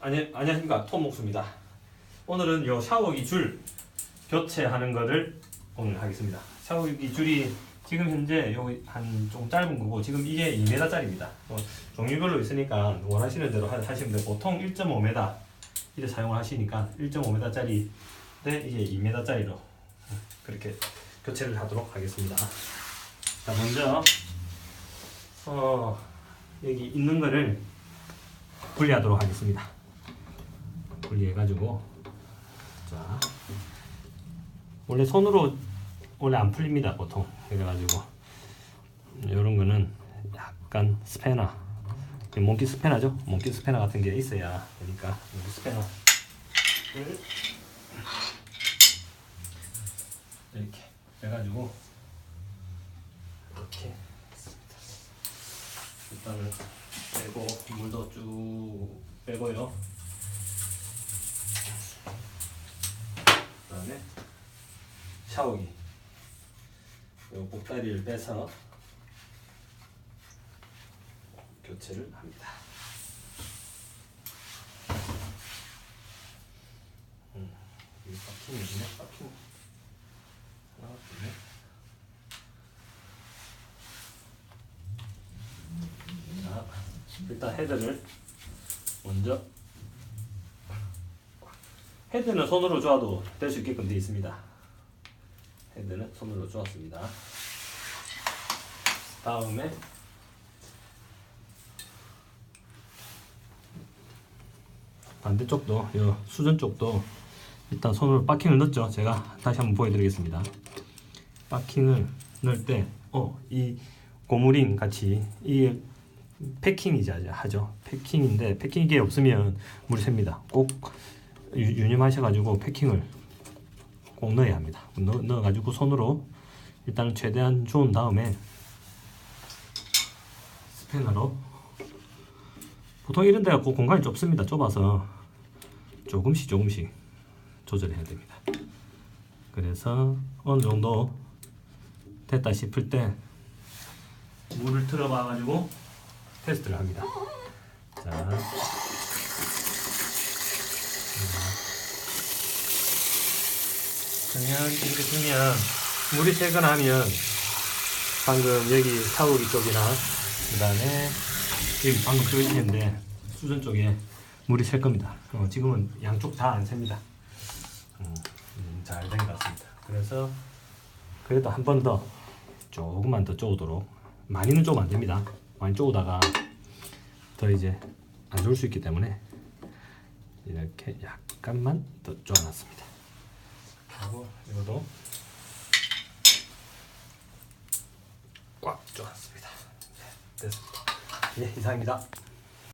아니, 안녕하십니까. 톰목수입니다. 오늘은 요 샤워기 줄 교체하는 거를 오늘 하겠습니다. 샤워기 줄이 지금 현재 요한 좀 짧은 거고 지금 이게 2m짜리입니다. 뭐 종류별로 있으니까 원하시는 대로 하- 하시면 돼요. 보통 1.5m 이래 사용을 하시니까 1.5m짜리 데 이게 2m짜리로 그렇게 교체를 하도록 하겠습니다. 자 먼저 어 여기 있는 거를 분리하도록 하겠습니다. 분리해가지고. 자. 원래 손으로 원래 안 풀립니다 보통. 그래가지고. 이런 거는 약간 스패너. 몽키 스패너죠? 몽키 스패너 같은 게 있어야 되니까. 몽키 스패너. 이렇게 해가지고. 이렇게. 일단은 빼고 물도 쭉 빼고요. 다음에 샤워기 요 복다리를 빼서 교체를 합니다. 음, 이 박힘이 있네, 박힘. 하나, 둘, 셋. 자, 일단 헤드를 먼저 헤드는 손으로 조아도 될 수 있게끔 되어 있습니다. 헤드는 손으로 조았습니다. 다음에 반대쪽도 요 수전 쪽도 일단 손으로 바킹을 넣었죠. 제가 다시 한번 보여드리겠습니다. 바킹을 넣을 때, 어, 이 고무링 같이 이 패킹이지 하죠. 패킹인데 패킹이 없으면 물이 샙니다. 꼭 유, 유념하셔가지고 패킹을 꼭 넣어야 합니다. 넣, 넣어가지고 손으로 일단은 최대한 좋은 다음에 스패너로 보통 이런 데가 그 공간이 좁습니다. 좁아서 조금씩 조금씩 조절해야 됩니다. 그래서 어느 정도 됐다 싶을 때 물을 틀어봐 가지고 테스트를 합니다. 자, 그러면 이렇게 두면 물이 새거나 하면 방금 여기 샤워기 쪽이나 그 다음에 여기 방금 보이시는데 수전 쪽에 물이 셀 겁니다. 어, 지금은 양쪽 다 안 셉니다. 음, 음, 잘된 것 같습니다. 그래서 그래도 한 번 더 조금만 더 쪼도록 많이는 쪼면 안 됩니다. 많이 쪼다가 더 이제 안 좋을 수 있기 때문에 이렇게 약간만 더 쪼아놨습니다. 그리고 이것도 꽉 쪼았습니다. 네, 됐습니다. 예, 이상입니다.